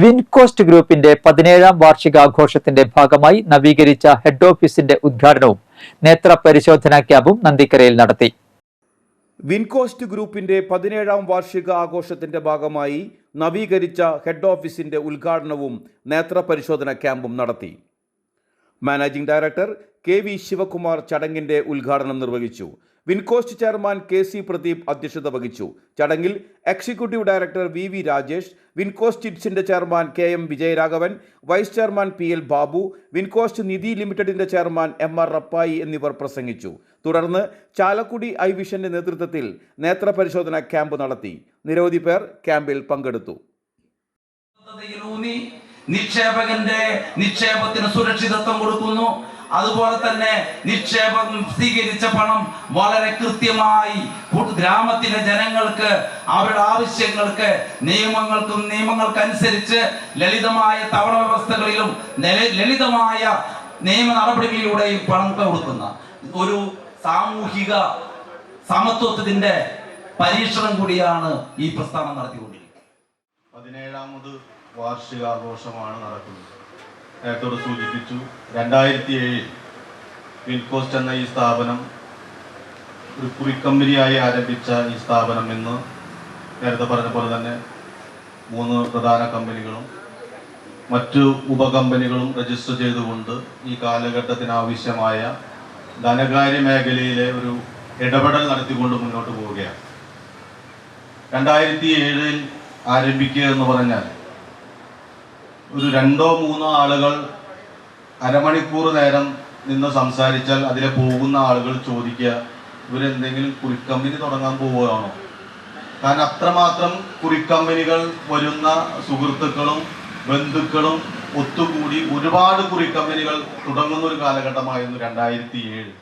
വിൻകോസ്റ്റ് ഗ്രൂപ്പിന്റെ പതിനേഴാം വാർഷികാഘോഷത്തിന്റെ ഭാഗമായി നവീകരിച്ച ഹെഡ് ഓഫീസിന്റെ ഉദ്ഘാടനവും നേത്ര പരിശോധനാ ക്യാമ്പും നന്ദിക്കരയിൽ നടത്തി. വിൻകോസ്റ്റ് ഗ്രൂപ്പിന്റെ പതിനേഴാം വാർഷിക ആഘോഷത്തിന്റെ ഭാഗമായി നവീകരിച്ച ഹെഡ് ഓഫീസിന്റെ ഉദ്ഘാടനവും നേത്ര പരിശോധനാ ക്യാമ്പും നടത്തി. Managing director K V Sivakumar ചടങ്ങിന്റെ ഉദ്ഘാടനം നിർവഹിച്ചു. Wincoast chairman K C Pradeep അധ്യക്ഷത വഹിച്ചു. ചടങ്ങിൽ executive director V V Rajesh Wincoast ചിറ്റ്സിന്റെ chairman K M Vijayaraghavan vice chairman P L Babu Wincoast Nidhi ലിമിറ്റഡിന്റെ ചെയർമാൻ എം ആർ റപ്പായി എന്നിവർ പ്രസംഗിച്ചു. തുടർന്ന് ചാലക്കുടി ഐ വിഷന്റെ നേതൃത്വത്തിൽ നേത്ര പരിശോധന ക്യാമ്പ് നടത്തി. നിരവധി പേർ ക്യാമ്പിൽ പങ്കെടുത്തു. നിക്ഷേപകന്റെ നിക്ഷേപത്തിന് സുരക്ഷിതത്വം കൊടുക്കുന്നു. അതുപോലെ തന്നെ നിക്ഷേപം സ്വീകരിച്ച പണം വളരെ കൃത്യമായി ഗ്രാമത്തിലെ ജനങ്ങൾക്ക് അവരുടെ ആവശ്യങ്ങൾക്ക് നിയമങ്ങൾക്കും നിയമങ്ങൾക്കനുസരിച്ച് ലളിതമായ തവണ വ്യവസ്ഥകളിലും ലളിതമായ നിയമ നടപടികളിലൂടെയും പണം കൊടുക്കുന്ന ഒരു സാമൂഹിക സമത്വത്തിന്റെ പരീക്ഷണം കൂടിയാണ് ഈ പ്രസ്ഥാനം നടത്തിക്കൊണ്ടിരിക്കുന്നത്. പതിനേഴാമത് വാർഷികാഘോഷമാണ് നടക്കുന്നത്. നേരത്തെ ഇവിടെ സൂചിപ്പിച്ചു. രണ്ടായിരത്തി ഏഴിൽ വിൻകോസ്റ്റ് എന്ന ഈ സ്ഥാപനം ഒരു കുറിക്കമ്പനിയായി ആരംഭിച്ച ഈ സ്ഥാപനം ഇന്ന് നേരത്തെ പറഞ്ഞ പോലെ തന്നെ മൂന്ന് പ്രധാന കമ്പനികളും മറ്റു ഉപകമ്പനികളും രജിസ്റ്റർ ചെയ്തുകൊണ്ട് ഈ കാലഘട്ടത്തിന് ആവശ്യമായ ധനകാര്യ മേഖലയിലെ ഒരു ഇടപെടൽ നടത്തിക്കൊണ്ട് മുന്നോട്ട് പോവുകയാണ്. രണ്ടായിരത്തി ഏഴിൽ ആരംഭിക്കുക എന്ന് പറഞ്ഞാൽ ഒരു രണ്ടോ മൂന്നോ ആളുകൾ അരമണിക്കൂർ നേരം നിന്ന് സംസാരിച്ചാൽ അതിലെ പോകുന്ന ആളുകൾ ചോദിക്കുക ഇവരെന്തെങ്കിലും കുറിക്കമ്പനി തുടങ്ങാൻ പോവുകയാണോ? കാരണം അത്രമാത്രം കുറിക്കമ്പനികൾ വരുന്ന സുഹൃത്തുക്കളും ബന്ധുക്കളും ഒത്തുകൂടി ഒരുപാട് കുറിക്കമ്പനികൾ തുടങ്ങുന്ന ഒരു കാലഘട്ടമായിരുന്നു രണ്ടായിരത്തി ഏഴ്.